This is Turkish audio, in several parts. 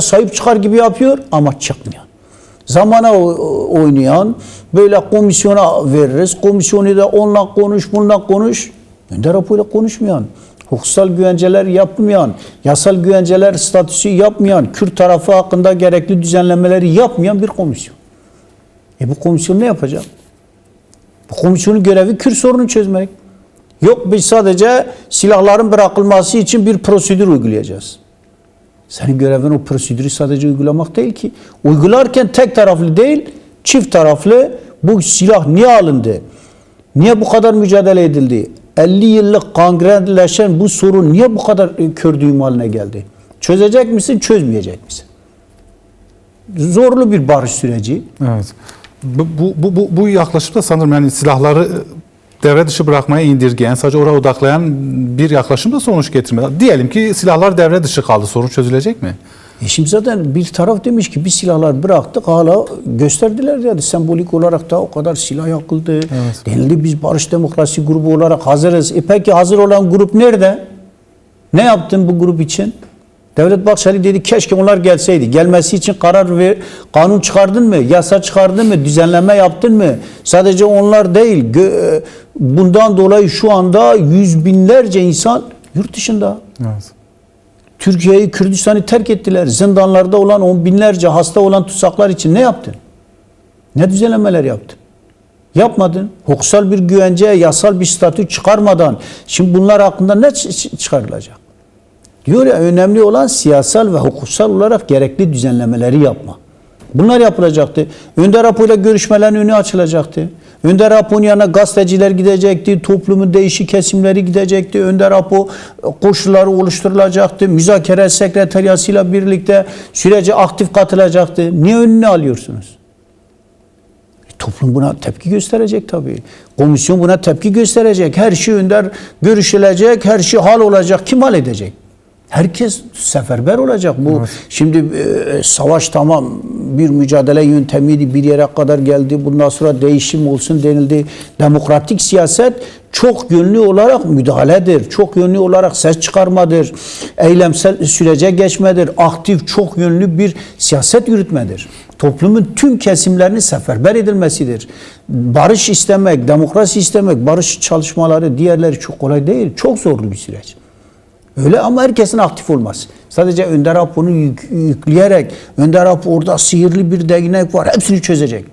sahip çıkar gibi yapıyor ama çıkmıyor. Zamana oynayan böyle komisyona veririz. Komisyonu da onunla konuş, bununla konuş. Önder Apo ile konuşmayan, hukuksal güvenceler yapmayan, yasal güvenceler statüsü yapmayan, Kürt tarafı hakkında gerekli düzenlemeleri yapmayan bir komisyon. E bu komisyon ne yapacak? Bu komisyonun görevi Kürt sorunu çözmek. Yok biz sadece silahların bırakılması için bir prosedür uygulayacağız. Senin görevin o prosedürü sadece uygulamak değil ki. Uygularken tek taraflı değil, çift taraflı bu silah niye alındı? Niye bu kadar mücadele edildi? 50 yıllık kangrenleşen bu sorun niye bu kadar e, kördüğüm haline geldi? Çözecek misin, çözmeyecek misin? Zorlu bir barış süreci. Evet. Bu, bu, bu, bu, bu yaklaşım da sanırım yani silahları devre dışı bırakmaya indirgeyen, sadece oraya odaklayan bir yaklaşım da sonuç getirmedi. Diyelim ki silahlar devre dışı kaldı. Sorun çözülecek mi? E şimdi zaten bir taraf demiş ki biz silahlar bıraktık hala gösterdiler yani sembolik olarak da o kadar silah yakıldı. Denildi biz Barış Demokrasi grubu olarak hazırız. E peki hazır olan grup nerede? Ne yaptın bu grup için? Devlet Bahçeli dedi keşke onlar gelseydi. Gelmesi için karar ver, kanun çıkardın mı? Yasa çıkardın mı? Düzenleme yaptın mı? Sadece onlar değil. gö- Bundan dolayı şu anda yüz binlerce insan yurt dışında. Evet. Türkiye'yi, Kürdistan'ı terk ettiler. Zindanlarda olan on binlerce hasta olan tutsaklar için ne yaptın? Ne düzenlemeler yaptın? Yapmadın. Hukuksal bir güvence, yasal bir statü çıkarmadan şimdi bunlar hakkında ne çıkarılacak? Diyor ya önemli olan siyasal ve hukuksal olarak gerekli düzenlemeleri yapma. Bunlar yapılacaktı. Önder Apo ile görüşmelerin önü açılacaktı. Önder Apo'nun yanına gazeteciler gidecekti, toplumun değişik kesimleri gidecekti. Önder Apo koşulları oluşturulacaktı. Müzakere sekreteriyasıyla birlikte sürece aktif katılacaktı. Niye önüne alıyorsunuz? Toplum buna tepki gösterecek tabii. Komisyon buna tepki gösterecek. Her şey önder görüşülecek, her şey hal olacak. Kim hal edecek? Herkes seferber olacak. Bu şimdi e, savaş tamam bir mücadele yöntemiydi. Bir yere kadar geldi. Bundan sonra değişim olsun denildi. Demokratik siyaset çok yönlü olarak müdahaledir. Çok yönlü olarak ses çıkarmadır. Eylemsel sürece geçmedir. Aktif, çok yönlü bir siyaset yürütmedir. Toplumun tüm kesimlerini seferber edilmesidir. Barış istemek, demokrasi istemek, barış çalışmaları diğerleri çok kolay değil. Çok zorlu bir süreç. Öyle ama herkesin aktif olması. Sadece Önder Apo'nu yük- yükleyerek Önder Apo orada sihirli bir değnek var hepsini çözecek.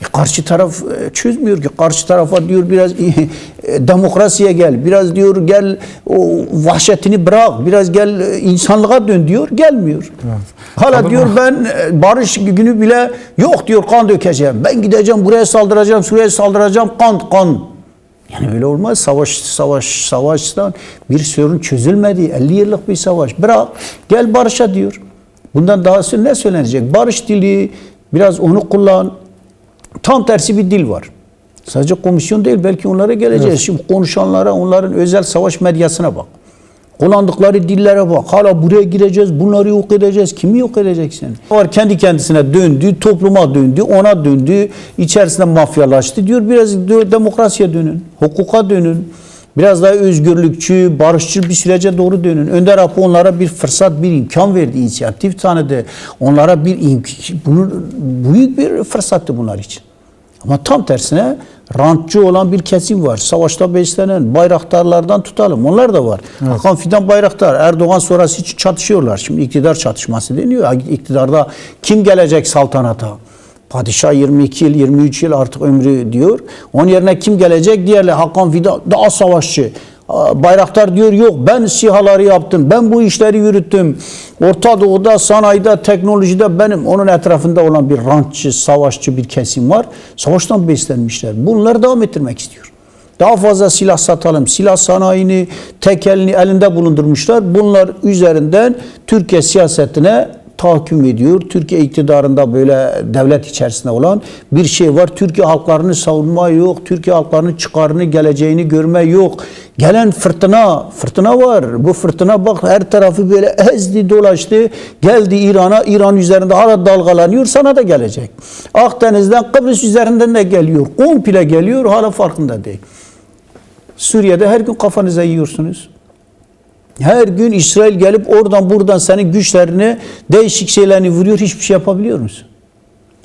E, karşı taraf e, çözmüyor ki. Karşı tarafa diyor biraz e, demokrasiye gel. Biraz diyor gel o vahşetini bırak. Biraz gel e, insanlığa dön diyor. Gelmiyor. Hala Ama- diyor ben barış günü bile yok diyor kan dökeceğim. Ben gideceğim buraya saldıracağım, şuraya saldıracağım kan kan. Yani öyle olmaz. Savaş, savaş, savaştan bir sorun çözülmedi. 50 yıllık bir savaş. Bırak, gel barışa diyor. Bundan dahası ne söylenecek? Barış dili, biraz onu kullan. Tam tersi bir dil var. Sadece komisyon değil, belki onlara geleceğiz. Şimdi konuşanlara, onların özel savaş medyasına bak. Kullandıkları dillere bak. Hala buraya gireceğiz, bunları yok edeceğiz. Kimi yok edeceksin? Var kendi kendisine döndü, topluma döndü, ona döndü. içerisinde mafyalaştı. Diyor biraz demokrasiye dönün, hukuka dönün. Biraz daha özgürlükçü, barışçıl bir sürece doğru dönün. Önder Apo onlara bir fırsat, bir imkan verdi, inisiyatif tanıdı. Onlara bir imk- bunu büyük bir fırsattı bunlar için. Ama tam tersine rantçı olan bir kesim var. Savaşta beslenen bayraktarlardan tutalım. Onlar da var. Hakan Fidan Bayraktar, Erdoğan sonrası için çatışıyorlar. Şimdi iktidar çatışması deniyor. İktidarda kim gelecek saltanata? Padişah 22 yıl, 23 yıl artık ömrü diyor. Onun yerine kim gelecek? Diğerle Hakan Fidan daha savaşçı. Bayraktar diyor yok ben sihaları yaptım. Ben bu işleri yürüttüm. Orta Doğu'da, sanayide, teknolojide benim onun etrafında olan bir rantçı, savaşçı bir kesim var. Savaştan beslenmişler. Bunları devam ettirmek istiyor. Daha fazla silah satalım. Silah sanayini, tekelini elinde bulundurmuşlar. Bunlar üzerinden Türkiye siyasetine tahakküm ediyor. Türkiye iktidarında böyle devlet içerisinde olan bir şey var. Türkiye halklarını savunma yok. Türkiye halklarının çıkarını, geleceğini görme yok. Gelen fırtına, fırtına var. Bu fırtına bak her tarafı böyle ezdi dolaştı. Geldi İran'a, İran üzerinde hala dalgalanıyor. Sana da gelecek. Akdeniz'den, Kıbrıs üzerinden de geliyor. Komple geliyor, hala farkında değil. Suriye'de her gün kafanıza yiyorsunuz. Her gün İsrail gelip oradan buradan senin güçlerini değişik şeylerini vuruyor. Hiçbir şey yapabiliyor musun?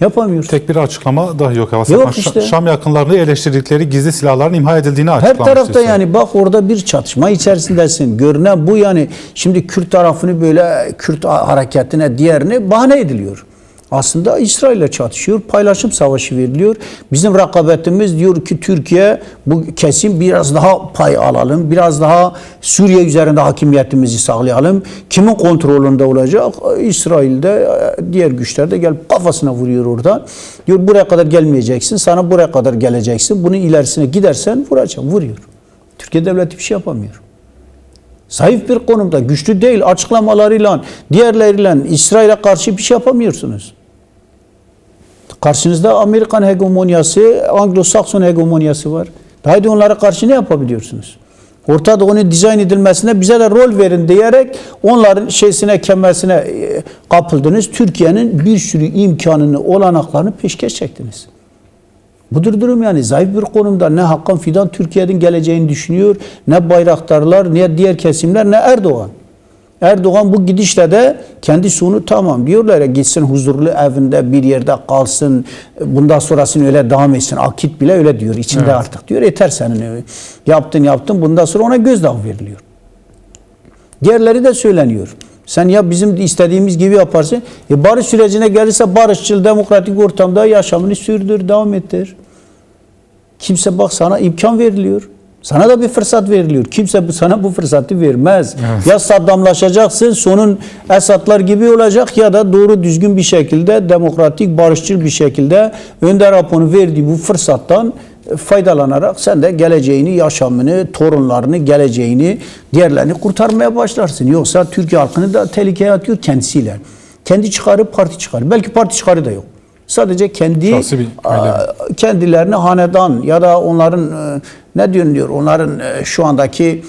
Yapamıyorsun. Tek bir açıklama da yok. Aslında Yok işte. Şam yakınlarını eleştirdikleri gizli silahların imha edildiğini Her açıklamıştı. tarafta İsrail. yani bak orada bir çatışma içerisindesin. Görünen bu yani şimdi Kürt tarafını böyle Kürt hareketine diğerini bahane ediliyor. Aslında İsrail ile çatışıyor. Paylaşım savaşı veriliyor. Bizim rakabetimiz diyor ki Türkiye bu kesim biraz daha pay alalım. Biraz daha Suriye üzerinde hakimiyetimizi sağlayalım. Kimin kontrolünde olacak? İsrail'de diğer güçler de gelip kafasına vuruyor oradan. Diyor buraya kadar gelmeyeceksin. Sana buraya kadar geleceksin. Bunun ilerisine gidersen vuracağım. Vuruyor. Türkiye devleti bir şey yapamıyor. Zayıf bir konumda, güçlü değil açıklamalarıyla, diğerleriyle İsrail'e karşı bir şey yapamıyorsunuz. Karşınızda Amerikan hegemonyası, Anglo-Sakson hegemonyası var. Da onlara karşı ne yapabiliyorsunuz? Orta Doğu'nun dizayn edilmesine bize de rol verin diyerek onların şeysine, kemersine e, kapıldınız. Türkiye'nin bir sürü imkanını, olanaklarını peşkeş çektiniz. Budur durum yani zayıf bir konumda ne Hakan Fidan Türkiye'nin geleceğini düşünüyor, ne bayraktarlar, ne diğer kesimler, ne Erdoğan. Erdoğan bu gidişle de kendi sonu tamam diyorlar ya gitsin huzurlu evinde bir yerde kalsın bundan sonrasını öyle devam etsin. Akit bile öyle diyor içinde Evet. artık diyor yeter senin evi. Yaptın yaptın bundan sonra ona gözdağı veriliyor. Diğerleri de söyleniyor. Sen ya bizim istediğimiz gibi yaparsın. E barış sürecine gelirse barışçıl demokratik ortamda yaşamını sürdür, devam ettir. Kimse bak sana imkan veriliyor. Sana da bir fırsat veriliyor. Kimse bu sana bu fırsatı vermez. Ya Saddamlaşacaksın, sonun Esadlar gibi olacak ya da doğru düzgün bir şekilde demokratik, barışçıl bir şekilde Önder Apo'nun verdiği bu fırsattan faydalanarak sen de geleceğini, yaşamını, torunlarını, geleceğini, diğerlerini kurtarmaya başlarsın. Yoksa Türkiye halkını da tehlikeye atıyor kendisiyle. Kendi çıkarı, parti çıkarı. Belki parti çıkarı da yok. Sadece kendi kendilerini hanedan ya da onların e, ne diyor diyor onların e, şu andaki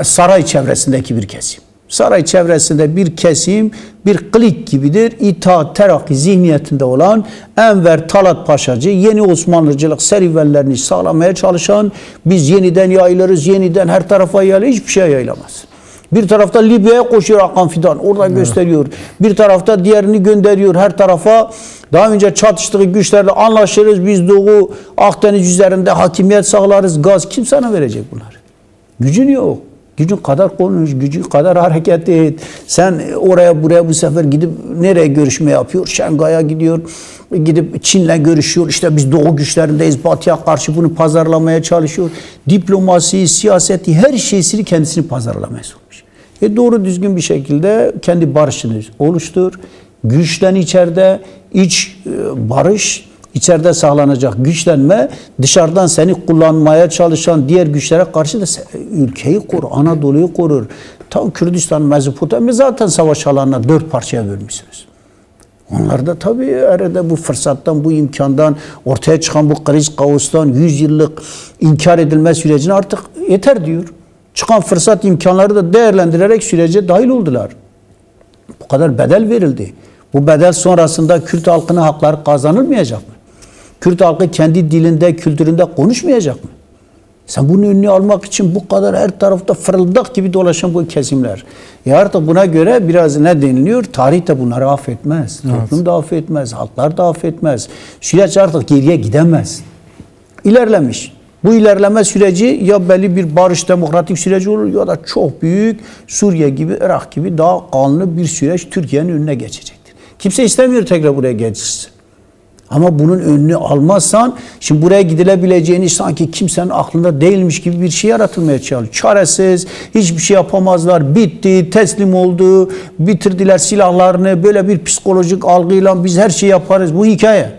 e, saray çevresindeki bir kesim. Saray çevresinde bir kesim bir klik gibidir. İtaat terakki zihniyetinde olan Enver Talat Paşacı yeni Osmanlıcılık serüvenlerini sağlamaya çalışan biz yeniden yayılırız, yeniden her tarafa yayılır hiçbir şey yayılamaz. Bir tarafta Libya'ya koşuyor Hakan Fidan. Orada gösteriyor. Bir tarafta diğerini gönderiyor her tarafa. Daha önce çatıştığı güçlerle anlaşırız. Biz Doğu Akdeniz üzerinde hakimiyet sağlarız. Gaz kim sana verecek bunları? Gücün yok. Gücün kadar konuş, gücün kadar hareket et. Sen oraya buraya bu sefer gidip nereye görüşme yapıyor? Şangay'a gidiyor. Gidip Çin'le görüşüyor. İşte biz Doğu güçlerindeyiz. Batı'ya karşı bunu pazarlamaya çalışıyor. Diplomasi, siyaseti her şeysini kendisini pazarlamaya sokmuş. E doğru düzgün bir şekilde kendi barışını oluştur. Güçlen içeride, iç e, barış, içeride sağlanacak güçlenme, dışarıdan seni kullanmaya çalışan diğer güçlere karşı da ülkeyi korur, Anadolu'yu korur. Tam Kürdistan, Mezopotamya zaten savaş alanına dört parçaya bölmüşsünüz. Onlar da tabii arada bu fırsattan, bu imkandan, ortaya çıkan bu kriz kaostan 100 yıllık inkar edilme sürecine artık yeter diyor. Çıkan fırsat imkanları da değerlendirerek sürece dahil oldular. Bu kadar bedel verildi. Bu bedel sonrasında Kürt halkının hakları kazanılmayacak mı? Kürt halkı kendi dilinde, kültüründe konuşmayacak mı? Sen bunun önünü almak için bu kadar her tarafta fırıldak gibi dolaşan bu kesimler. E artık buna göre biraz ne deniliyor? Tarih de bunları affetmez. Toplum da affetmez. Halklar da affetmez. Süreç artık geriye gidemez. İlerlemiş. Bu ilerleme süreci ya belli bir barış demokratik süreci olur ya da çok büyük Suriye gibi, Irak gibi daha kanlı bir süreç Türkiye'nin önüne geçecektir. Kimse istemiyor tekrar buraya geçsin. Ama bunun önünü almazsan şimdi buraya gidilebileceğini sanki kimsenin aklında değilmiş gibi bir şey yaratılmaya çalışıyor. Çaresiz, hiçbir şey yapamazlar. Bitti, teslim oldu, bitirdiler silahlarını. Böyle bir psikolojik algıyla biz her şeyi yaparız. Bu hikaye.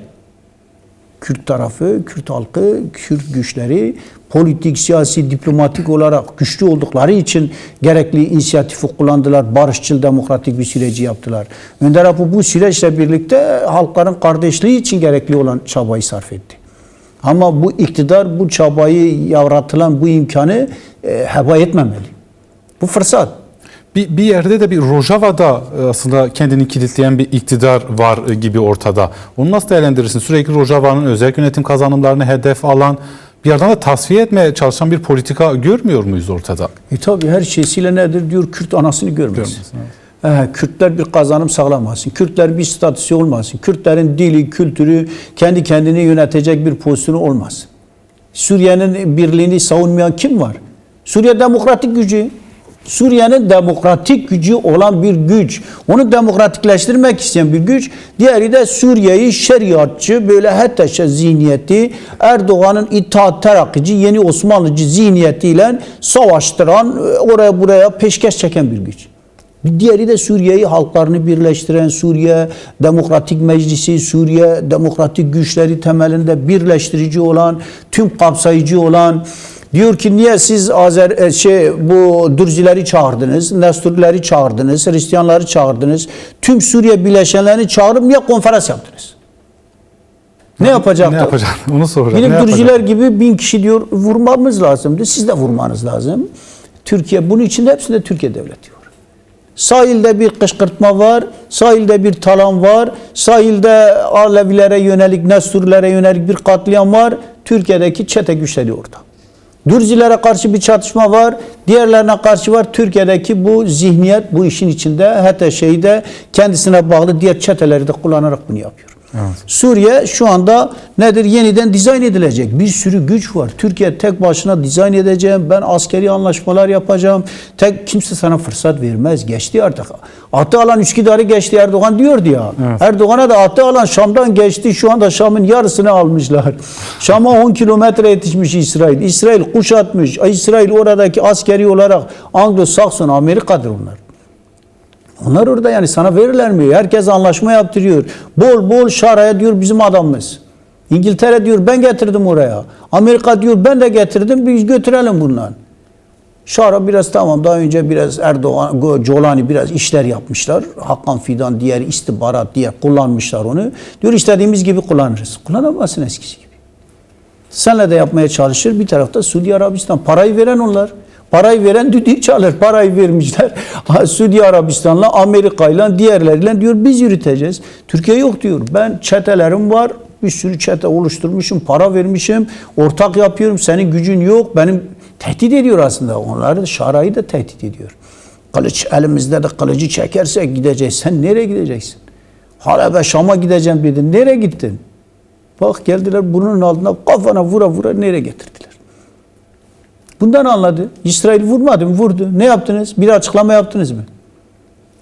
Kürt tarafı, Kürt halkı, Kürt güçleri politik, siyasi, diplomatik olarak güçlü oldukları için gerekli inisiyatifi kullandılar. Barışçıl, demokratik bir süreci yaptılar. Önder Apo bu süreçle birlikte halkların kardeşliği için gerekli olan çabayı sarf etti. Ama bu iktidar bu çabayı yavratılan bu imkanı e, heba etmemeli. Bu fırsat. Bir, bir yerde de bir Rojava'da e, aslında kendini kilitleyen bir iktidar var e, gibi ortada. Onu nasıl değerlendirirsin? Sürekli Rojava'nın özel yönetim kazanımlarını hedef alan bir yandan da tasfiye etmeye çalışan bir politika görmüyor muyuz ortada? E tabi her şeysiyle nedir diyor Kürt anasını görmez. Görmez, Ee, Kürtler bir kazanım sağlamasın. Kürtler bir statüsü olmasın. Kürtlerin dili, kültürü kendi kendini yönetecek bir pozisyonu olmasın. Suriye'nin birliğini savunmayan kim var? Suriye demokratik gücü. Suriye'nin demokratik gücü olan bir güç. Onu demokratikleştirmek isteyen bir güç. Diğeri de Suriye'yi şeriatçı, böyle HTŞ zihniyeti, Erdoğan'ın itaat terakkici, yeni Osmanlıcı zihniyetiyle savaştıran, oraya buraya peşkeş çeken bir güç. Diğeri de Suriye'yi halklarını birleştiren Suriye Demokratik Meclisi, Suriye Demokratik Güçleri temelinde birleştirici olan, tüm kapsayıcı olan diyor ki niye siz Azer e, şey bu Dürzileri çağırdınız, Nesturleri çağırdınız, Hristiyanları çağırdınız. Tüm Suriye bileşenlerini çağırıp niye konferans yaptınız? Ne yapacaklar? Ne yapacak? Onu soracağım. Ne Dürziler gibi bin kişi diyor vurmamız lazımdı. Siz de vurmanız lazım. Türkiye bunun içinde hepsinde Türkiye devleti var. Sahilde bir kışkırtma var, sahilde bir talan var, sahilde Alevilere yönelik, Nesturlere yönelik bir katliam var. Türkiye'deki çete güçleri orada. Dürzilere karşı bir çatışma var, diğerlerine karşı var. Türkiye'deki bu zihniyet bu işin içinde, hatta şeyde kendisine bağlı diğer çeteleri de kullanarak bunu yapıyor. Evet. Suriye şu anda nedir? Yeniden dizayn edilecek. Bir sürü güç var. Türkiye tek başına dizayn edeceğim. Ben askeri anlaşmalar yapacağım. Tek kimse sana fırsat vermez. Geçti artık. Atı alan Üsküdar'ı geçti Erdoğan diyordu ya. Evet. Erdoğan'a da atı alan Şam'dan geçti. Şu anda Şam'ın yarısını almışlar. Şam'a 10 kilometre yetişmiş İsrail. İsrail kuşatmış. İsrail oradaki askeri olarak Anglo-Sakson Amerika'dır onlar. Onlar orada yani sana verirler mi? Herkes anlaşma yaptırıyor. Bol bol şaraya diyor bizim adamımız. İngiltere diyor ben getirdim oraya. Amerika diyor ben de getirdim biz götürelim bundan. Şara biraz tamam daha önce biraz Erdoğan, Colani biraz işler yapmışlar. Hakan Fidan diğer istihbarat diye kullanmışlar onu. Diyor istediğimiz gibi kullanırız. Kullanamazsın eskisi gibi. Senle de yapmaya çalışır. Bir tarafta Suudi Arabistan. Parayı veren onlar. Parayı veren düdüğü çalır. Parayı vermişler. Suudi Arabistan'la, Amerika'yla, diğerleriyle diyor biz yürüteceğiz. Türkiye yok diyor. Ben çetelerim var. Bir sürü çete oluşturmuşum. Para vermişim. Ortak yapıyorum. Senin gücün yok. Benim tehdit ediyor aslında. Onları şarayı da tehdit ediyor. Kılıç elimizde de kılıcı çekersek gideceğiz. Sen nereye gideceksin? Halep'e Şam'a gideceğim dedin. Nereye gittin? Bak geldiler bunun altına kafana vura vura nereye getirdiler. Bundan anladı. İsrail vurmadı mı? Vurdu. Ne yaptınız? Bir açıklama yaptınız mı?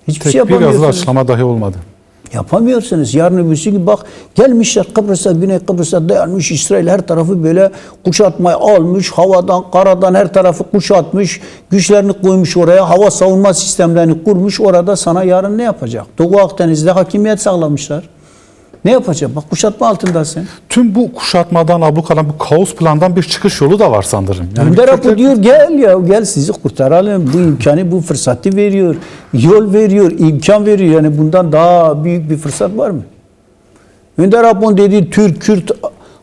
Hiçbir Tek şey bir yazılı yapamıyorsunuz. açıklama dahi olmadı. Yapamıyorsunuz. Yarın öbürsü gün bak gelmişler Kıbrıs'a, Güney Kıbrıs'a dayanmış. İsrail her tarafı böyle kuşatmaya almış. Havadan, karadan her tarafı kuşatmış. Güçlerini koymuş oraya. Hava savunma sistemlerini kurmuş. Orada sana yarın ne yapacak? Doğu Akdeniz'de hakimiyet sağlamışlar. Ne yapacak? Bak kuşatma altındasın. Tüm bu kuşatmadan, ablukadan, bu kaos plandan bir çıkış yolu da var sanırım. Yani Önder Apo diyor gel ya gel sizi kurtaralım. Bu imkanı bu fırsatı veriyor. Yol veriyor, imkan veriyor. Yani bundan daha büyük bir fırsat var mı? Önder Apo'nun dediği Türk, Kürt,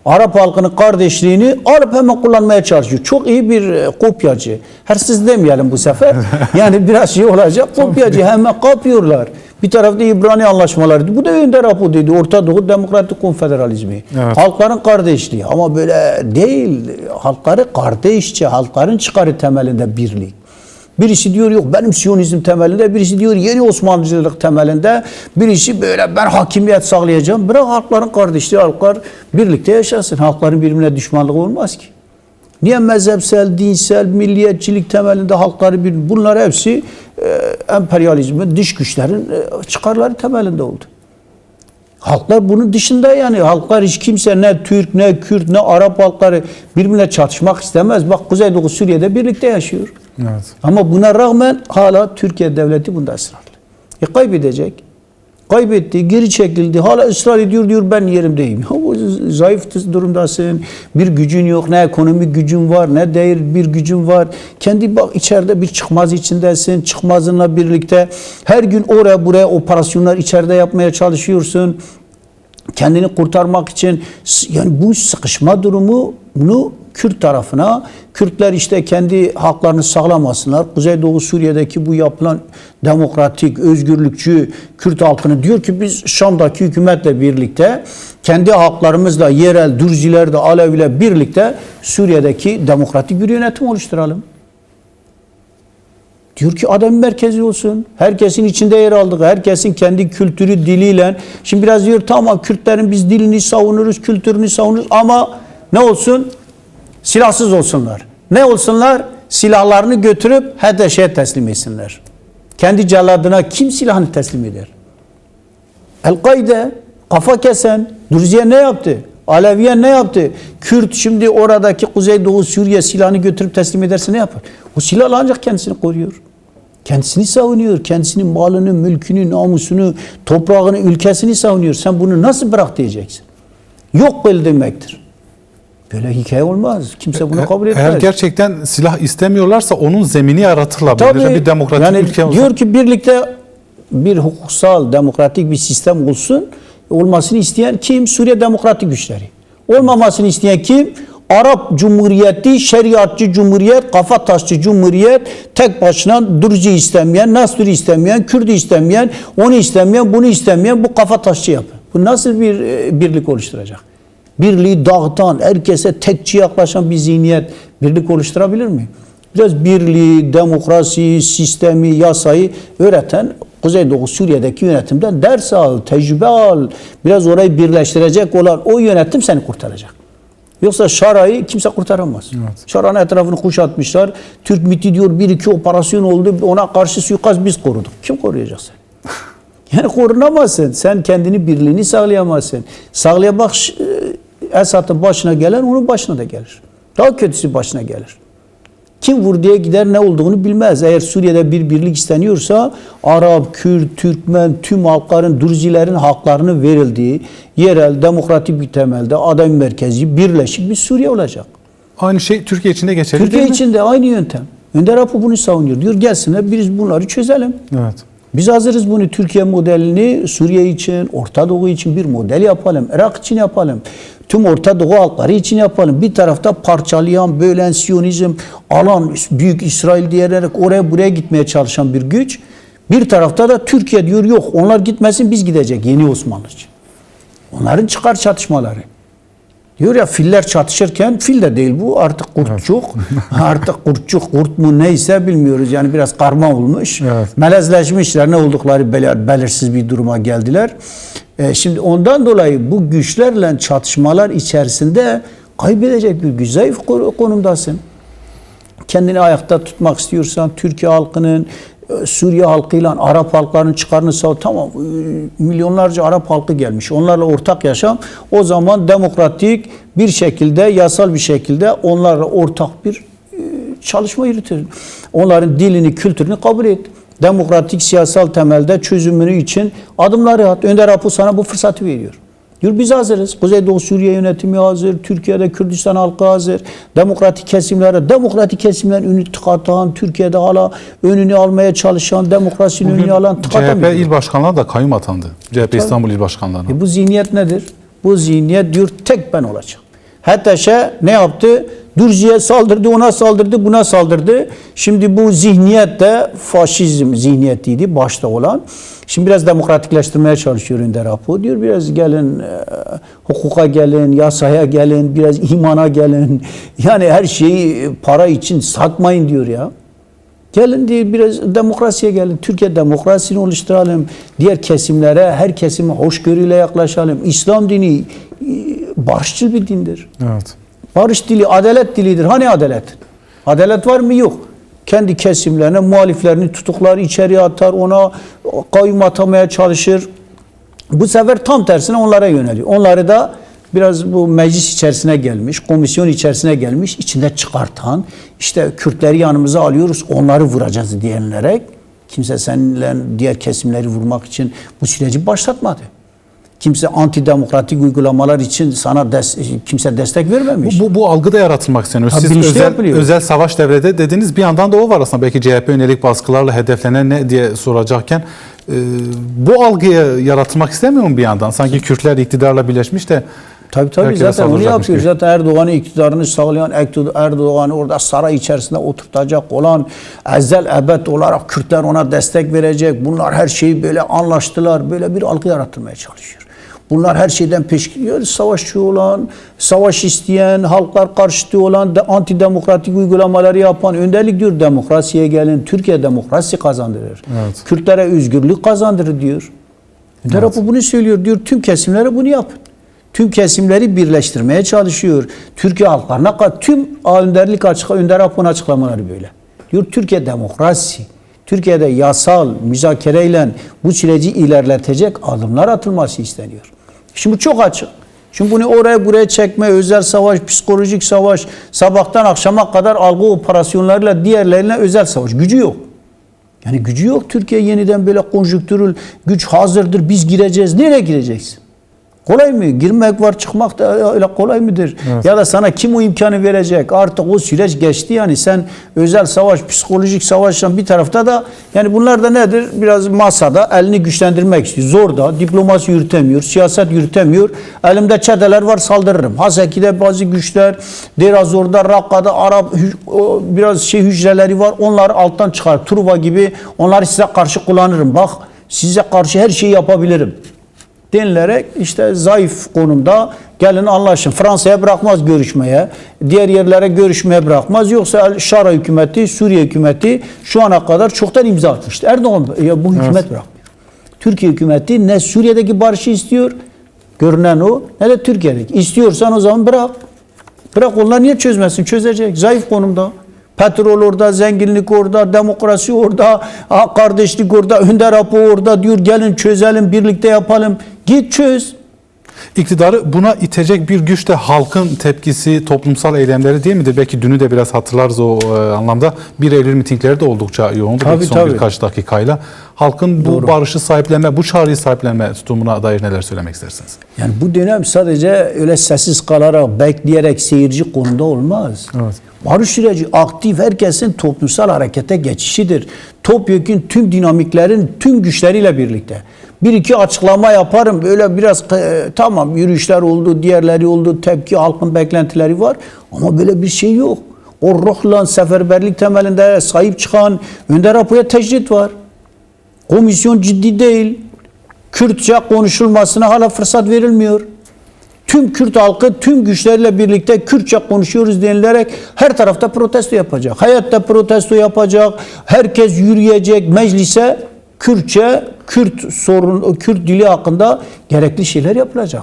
Arap halkının kardeşliğini alıp hemen kullanmaya çalışıyor. Çok iyi bir e, kopyacı. Hersiz demeyelim bu sefer. Yani biraz şey olacak. Kopyacı hemen kapıyorlar. Bir tarafta İbrani anlaşmaları. Bu da Önder Apo dedi. Orta Doğu Demokratik Konfederalizmi. Evet. Halkların kardeşliği ama böyle değil. Halkları kardeşçe, halkların çıkarı temelinde birlik. Birisi diyor yok benim Siyonizm temelinde, birisi diyor yeni Osmanlıcılık temelinde, birisi böyle ben hakimiyet sağlayacağım. Bırak halkların kardeşliği, halklar birlikte yaşasın. Halkların birbirine düşmanlığı olmaz ki. Niye mezhepsel, dinsel, milliyetçilik temelinde halkları bir bunlar hepsi e, emperyalizmin, dış güçlerin e, çıkarları temelinde oldu. Halklar bunun dışında yani halklar hiç kimse ne Türk ne Kürt ne Arap halkları birbirine çatışmak istemez. Bak Kuzeydoğu Suriye'de birlikte yaşıyor. Evet. Ama buna rağmen hala Türkiye devleti bunda ısrarlı. E kaybedecek. Kaybetti, geri çekildi. Hala ısrar ediyor diyor ben yerimdeyim. Ya bu zayıf durumdasın. Bir gücün yok. Ne ekonomik gücün var, ne değer bir gücün var. Kendi bak içeride bir çıkmaz içindesin. Çıkmazınla birlikte her gün oraya buraya operasyonlar içeride yapmaya çalışıyorsun kendini kurtarmak için yani bu sıkışma durumu bunu Kürt tarafına. Kürtler işte kendi haklarını sağlamasınlar. Kuzeydoğu Suriye'deki bu yapılan demokratik, özgürlükçü Kürt halkını diyor ki biz Şam'daki hükümetle birlikte kendi haklarımızla yerel Dürziler de Aleviler birlikte Suriye'deki demokratik bir yönetim oluşturalım. Diyor ki adam merkezi olsun. Herkesin içinde yer aldığı, herkesin kendi kültürü, diliyle. Şimdi biraz diyor tamam Kürtlerin biz dilini savunuruz, kültürünü savunuruz ama ne olsun? Silahsız olsunlar. Ne olsunlar? Silahlarını götürüp HDŞ'ye teslim etsinler. Kendi celladına kim silahını teslim eder? El-Kaide kafa kesen Dürziye ne yaptı? Aleviye ne yaptı? Kürt şimdi oradaki Kuzeydoğu Suriye silahını götürüp teslim ederse ne yapar? O silahla ancak kendisini koruyor. Kendisini savunuyor. Kendisinin malını, mülkünü, namusunu, toprağını, ülkesini savunuyor. Sen bunu nasıl bırak diyeceksin? Yok böyle demektir. Böyle hikaye olmaz. Kimse bunu kabul etmez. Eğer gerçekten silah istemiyorlarsa onun zemini yaratırlar. Tabii. bir demokratik yani ülke olsa. diyor ki birlikte bir hukuksal, demokratik bir sistem olsun. Olmasını isteyen kim? Suriye Demokratik Güçleri. Olmamasını isteyen kim? Arap Cumhuriyeti, şeriatçı cumhuriyet, kafa taşçı cumhuriyet, tek başına Dürzi istemeyen, Nasri istemeyen, Kürdü istemeyen, onu istemeyen, bunu istemeyen bu kafa taşçı yapı. Bu nasıl bir e, birlik oluşturacak? Birliği dağıtan, herkese tekçi yaklaşan bir zihniyet birlik oluşturabilir mi? Biraz birliği, demokrasi, sistemi, yasayı öğreten Kuzeydoğu Suriye'deki yönetimden ders al, tecrübe al. Biraz orayı birleştirecek olan o yönetim seni kurtaracak. Yoksa Şara'yı kimse kurtaramaz. Şara'nın etrafını kuşatmışlar. Türk MİT'i diyor bir iki operasyon oldu. Ona karşı suikast biz koruduk. Kim koruyacak seni? Yani korunamazsın. Sen kendini birliğini sağlayamazsın. Sağlayamak Esad'ın başına gelen onun başına da gelir. Daha kötüsü başına gelir. Kim vurduya gider ne olduğunu bilmez. Eğer Suriye'de bir birlik isteniyorsa Arap, Kürt, Türkmen, tüm halkların, Dürzilerin haklarını verildiği yerel, demokratik bir temelde adam merkezi, birleşik bir Suriye olacak. Aynı şey Türkiye için de geçerli Türkiye değil mi? için de aynı yöntem. Önder Apo bunu savunuyor. Diyor gelsinler biz bunları çözelim. Evet. Biz hazırız bunu Türkiye modelini Suriye için, Orta Doğu için bir model yapalım. Irak için yapalım. Tüm Orta Doğu halkları için yapalım. Bir tarafta parçalayan, bölen, Siyonizm, alan, büyük İsrail diyerek oraya buraya gitmeye çalışan bir güç. Bir tarafta da Türkiye diyor yok onlar gitmesin biz gidecek yeni Osmanlı için. Onların çıkar çatışmaları. Diyor ya filler çatışırken fil de değil bu artık kurtçuk. artık kurtçuk kurt mu neyse bilmiyoruz yani biraz karma olmuş. Evet. Melezleşmişler ne oldukları belir- belirsiz bir duruma geldiler. E, şimdi ondan dolayı bu güçlerle çatışmalar içerisinde kaybedecek bir güç zayıf ko- konumdasın kendini ayakta tutmak istiyorsan Türkiye halkının e, Suriye halkıyla Arap halklarının çıkarını sağ tamam e, milyonlarca Arap halkı gelmiş. Onlarla ortak yaşam o zaman demokratik bir şekilde yasal bir şekilde onlarla ortak bir e, çalışma yürütür. Onların dilini, kültürünü kabul et. Demokratik siyasal temelde çözümünü için adımları at. Önder Apo sana bu fırsatı veriyor. Diyor biz hazırız. Kuzeydoğu Suriye yönetimi hazır. Türkiye'de Kürdistan halkı hazır. Demokratik kesimlere, demokratik kesimlerin önünü tıkatan, Türkiye'de hala önünü almaya çalışan, demokrasinin önünü alan CHP tıkatamıyor. il başkanlığı da kayyum atandı. CHP İstanbul il başkanlığına. E bu zihniyet nedir? Bu zihniyet diyor tek ben olacağım. Hatta şey ne yaptı? Dürzi'ye saldırdı, ona saldırdı, buna saldırdı. Şimdi bu zihniyet de faşizm zihniyetiydi başta olan. Şimdi biraz demokratikleştirmeye çalışıyor Önder. Diyor biraz gelin e, hukuka gelin, yasaya gelin, biraz imana gelin. Yani her şeyi para için satmayın diyor ya. Gelin diye biraz demokrasiye gelin. Türkiye demokrasisini oluşturalım. Diğer kesimlere, her kesime hoşgörüyle yaklaşalım. İslam dini e, barışçıl bir dindir. Evet. Barış dili, adalet dilidir. Hani adalet? Adalet var mı? Yok. Kendi kesimlerine, muhaliflerini tutuklar, içeriye atar, ona kayyum atamaya çalışır. Bu sefer tam tersine onlara yöneliyor. Onları da biraz bu meclis içerisine gelmiş, komisyon içerisine gelmiş, içinde çıkartan, işte Kürtleri yanımıza alıyoruz, onları vuracağız diyenlere kimse seninle diğer kesimleri vurmak için bu süreci başlatmadı. Kimse antidemokratik uygulamalar için sana des- kimse destek vermemiş. Bu, bu, bu algı da yaratılmak isteniyor. Siz bilinçli özel, yapılıyor. özel savaş devrede dediniz bir yandan da o var aslında. Belki CHP yönelik baskılarla hedeflenen ne diye soracakken e, bu algıyı yaratılmak istemiyor mu bir yandan? Sanki Kürtler iktidarla birleşmiş de Tabii tabii Herkese zaten onu yapıyor. gibi. Zaten Erdoğan'ın iktidarını sağlayan Erdoğan'ı orada saray içerisinde oturtacak olan ezel ebed olarak Kürtler ona destek verecek. Bunlar her şeyi böyle anlaştılar. Böyle bir algı yaratılmaya çalışıyor. Bunlar her şeyden peşkin gidiyor. Savaşçı olan, savaş isteyen, halklar karşıtı olan, de, antidemokratik uygulamaları yapan önderlik diyor. Demokrasiye gelin. Türkiye demokrasi kazandırır. Evet. Kürtlere özgürlük kazandırır diyor. Evet. bunu söylüyor diyor. Tüm kesimlere bunu yapın. Tüm kesimleri birleştirmeye çalışıyor. Türkiye halklarına tüm önderlik açık önder Apo'nun açıklamaları böyle. Diyor Türkiye demokrasi. Türkiye'de yasal müzakereyle bu süreci ilerletecek adımlar atılması isteniyor. Şimdi bu çok açık. Şimdi bunu oraya buraya çekme, özel savaş, psikolojik savaş, sabahtan akşama kadar algı operasyonlarıyla diğerlerine özel savaş. Gücü yok. Yani gücü yok. Türkiye yeniden böyle konjüktürül güç hazırdır. Biz gireceğiz. Nereye gireceksin? Kolay mı? Girmek var, çıkmak da öyle kolay mıdır? Ya da sana kim o imkanı verecek? Artık o süreç geçti yani. Sen özel savaş, psikolojik savaşla bir tarafta da yani bunlar da nedir? Biraz masada elini güçlendirmek istiyor. Zor da diplomasi yürütemiyor, siyaset yürütemiyor. Elimde çeteler var saldırırım. Haseki'de bazı güçler, Derazor'da, Rakka'da Arap biraz şey hücreleri var. Onları alttan çıkar. Truva gibi onları size karşı kullanırım. Bak size karşı her şeyi yapabilirim denilerek işte zayıf konumda gelin anlaşın. Fransa'ya bırakmaz görüşmeye. Diğer yerlere görüşmeye bırakmaz. Yoksa El Şara hükümeti, Suriye hükümeti şu ana kadar çoktan imza atmıştı. Erdoğan ya bu hükümet bırakmıyor. Türkiye hükümeti ne Suriye'deki barışı istiyor, görünen o, ne de Türkiye'deki. İstiyorsan o zaman bırak. Bırak onlar niye çözmesin? Çözecek. Zayıf konumda. Petrol orada, zenginlik orada, demokrasi orada, kardeşlik orada, Önder Apo orada diyor gelin çözelim, birlikte yapalım. Git çöz. İktidarı buna itecek bir güç de halkın tepkisi, toplumsal eylemleri değil midir? Belki dünü de biraz hatırlarız o e, anlamda. 1 Eylül mitingleri de oldukça yoğundu Tabii, belki son tabii. birkaç dakikayla. Halkın bu barışı sahiplenme, bu çağrıyı sahiplenme tutumuna dair neler söylemek istersiniz? Yani bu dönem sadece öyle sessiz kalarak, bekleyerek seyirci konumda olmaz. Evet. Barış süreci aktif herkesin toplumsal harekete geçişidir. Topyekun tüm dinamiklerin tüm güçleriyle birlikte. Bir iki açıklama yaparım böyle biraz e, tamam yürüyüşler oldu, diğerleri oldu, tepki halkın beklentileri var ama böyle bir şey yok. O ruhla seferberlik temelinde sahip çıkan Önder Apo'ya tecrit var. Komisyon ciddi değil. Kürtçe konuşulmasına hala fırsat verilmiyor. Tüm Kürt halkı tüm güçlerle birlikte Kürtçe konuşuyoruz denilerek her tarafta protesto yapacak. Hayatta protesto yapacak. Herkes yürüyecek meclise Kürtçe, Kürt sorun, Kürt dili hakkında gerekli şeyler yapılacak.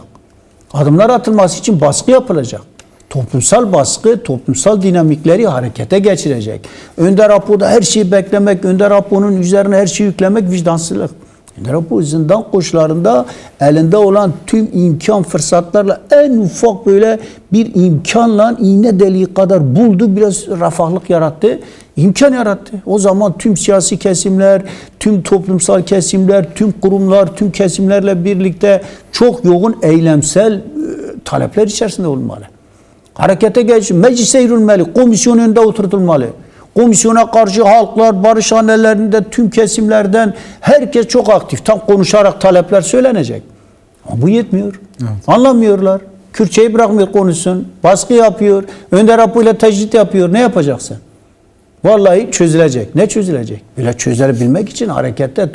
Adımlar atılması için baskı yapılacak. Toplumsal baskı, toplumsal dinamikleri harekete geçirecek. Önder Apo'da her şeyi beklemek, Önder Apo'nun üzerine her şeyi yüklemek vicdansızlık. Önder Apo zindan koşullarında elinde olan tüm imkan fırsatlarla en ufak böyle bir imkanla iğne deliği kadar buldu. Biraz refahlık yarattı. İmkan yarattı. O zaman tüm siyasi kesimler, tüm toplumsal kesimler, tüm kurumlar, tüm kesimlerle birlikte çok yoğun eylemsel e, talepler içerisinde olmalı. Harekete geç, meclise yürülmeli, komisyon önünde oturtulmalı. Komisyona karşı halklar, barışhanelerinde tüm kesimlerden herkes çok aktif. Tam konuşarak talepler söylenecek. Ama bu yetmiyor. Anlamıyorlar. Kürtçeyi bırakmıyor konuşsun. Baskı yapıyor. Önder Apo ile tecrit yapıyor. Ne yapacaksın? Vallahi çözülecek. Ne çözülecek? Böyle çözebilmek için harekette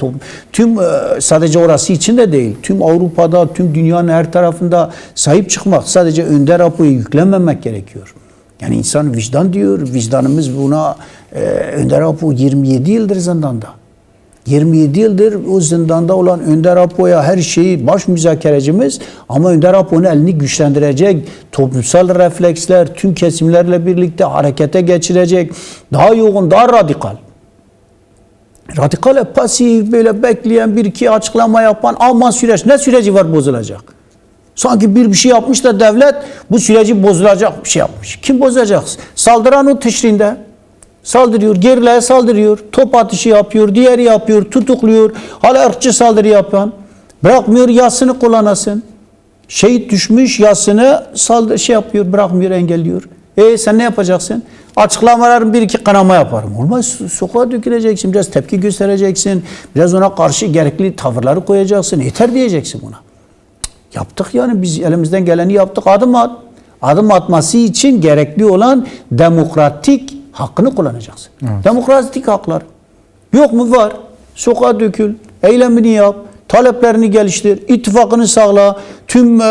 tüm e, sadece orası için de değil. Tüm Avrupa'da, tüm dünyanın her tarafında sahip çıkmak. Sadece Önder Apo'yu yüklenmemek gerekiyor. Yani insan vicdan diyor. Vicdanımız buna e, Önder Apo 27 yıldır zindanda. 27 yıldır o zindanda olan Önder Apo'ya her şeyi baş müzakerecimiz ama Önder Apo'nun elini güçlendirecek toplumsal refleksler tüm kesimlerle birlikte harekete geçirecek. Daha yoğun daha radikal. Radikal pasif böyle bekleyen bir iki açıklama yapan aman süreç ne süreci var bozulacak? Sanki bir bir şey yapmış da devlet bu süreci bozulacak bir şey yapmış. Kim bozacak? Saldıran o teşrinde Saldırıyor, gerileye saldırıyor, top atışı yapıyor, diğeri yapıyor, tutukluyor. Hala ırkçı saldırı yapan. Bırakmıyor yasını kullanasın. Şehit düşmüş yasını saldır, şey yapıyor, bırakmıyor, engelliyor. E sen ne yapacaksın? Açıklamaların bir iki kanama yaparım. Olmaz sokağa döküleceksin, biraz tepki göstereceksin. Biraz ona karşı gerekli tavırları koyacaksın. Yeter diyeceksin buna. Yaptık yani biz elimizden geleni yaptık. Adım at. Adım atması için gerekli olan demokratik hakkını kullanacaksın. Demokratik haklar. Yok mu? Var. Sokağa dökül. Eylemini yap. Taleplerini geliştir. ittifakını sağla. Tüm e,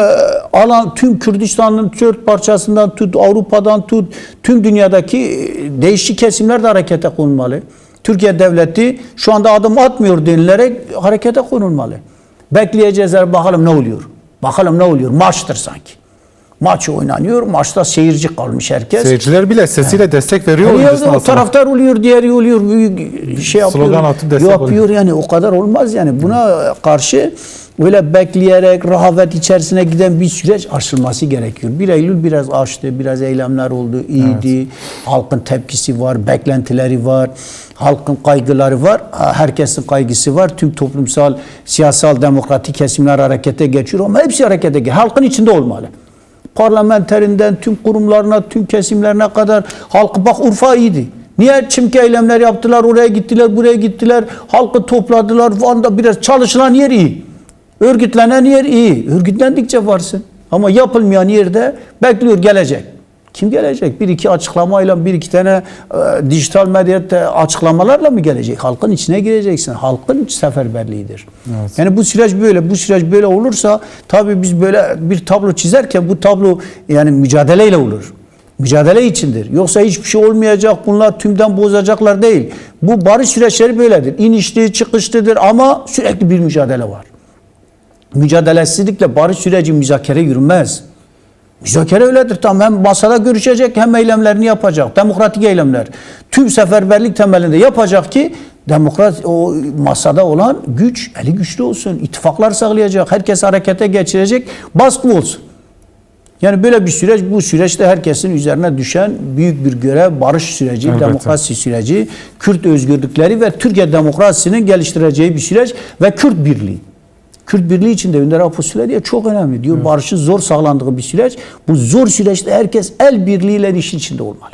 alan, tüm Kürdistan'ın dört parçasından tut, Avrupa'dan tut, tüm dünyadaki e, değişik kesimler de harekete konulmalı. Türkiye devleti şu anda adım atmıyor denilerek harekete konulmalı. Bekleyeceğiz bakalım ne oluyor. Bakalım ne oluyor. Maçtır sanki. Maç oynanıyor. Maçta seyirci kalmış herkes. Seyirciler bile sesiyle destek veriyor Yani oyuncusuna o taraftar oluyor, diğeri oluyor, şey yapıyor. Slogan atıp destek yapıyor yani o kadar olmaz yani. Buna karşı öyle bekleyerek rahavet içerisine giden bir süreç aşılması gerekiyor. 1 Eylül biraz açtı, biraz eylemler oldu, iyiydi. Halkın tepkisi var, beklentileri var, halkın kaygıları var, herkesin kaygısı var. Tüm toplumsal, siyasal, demokratik kesimler harekete geçiyor ama hepsi harekete geçiyor. Halkın içinde olmalı parlamenterinden tüm kurumlarına, tüm kesimlerine kadar halkı bak Urfa iyiydi. Niye çimke eylemler yaptılar, oraya gittiler, buraya gittiler, halkı topladılar. Van'da biraz çalışılan yer iyi. Örgütlenen yer iyi. Örgütlendikçe varsın. Ama yapılmayan yerde bekliyor gelecek. Kim gelecek? Bir iki açıklamayla, bir iki tane e, dijital medyada açıklamalarla mı gelecek? Halkın içine gireceksin. Halkın seferberliğidir. Yani bu süreç böyle. Bu süreç böyle olursa tabii biz böyle bir tablo çizerken bu tablo yani mücadeleyle olur. Mücadele içindir. Yoksa hiçbir şey olmayacak. Bunlar tümden bozacaklar değil. Bu barış süreçleri böyledir. İnişli, çıkışlıdır ama sürekli bir mücadele var. Mücadelesizlikle barış süreci müzakere yürümez. Müzakere öyledir. Tamam hem masada görüşecek hem eylemlerini yapacak. Demokratik eylemler. Tüm seferberlik temelinde yapacak ki demokrat o masada olan güç eli güçlü olsun. İttifaklar sağlayacak. Herkes harekete geçirecek. Baskı olsun. Yani böyle bir süreç bu süreçte herkesin üzerine düşen büyük bir görev barış süreci, Elbette. demokrasi süreci, Kürt özgürlükleri ve Türkiye demokrasisinin geliştireceği bir süreç ve Kürt birliği. Kürt Birliği için de Önder Apo söyledi ya çok önemli diyor. Barışın zor sağlandığı bir süreç. Bu zor süreçte herkes el birliğiyle işin içinde olmalı.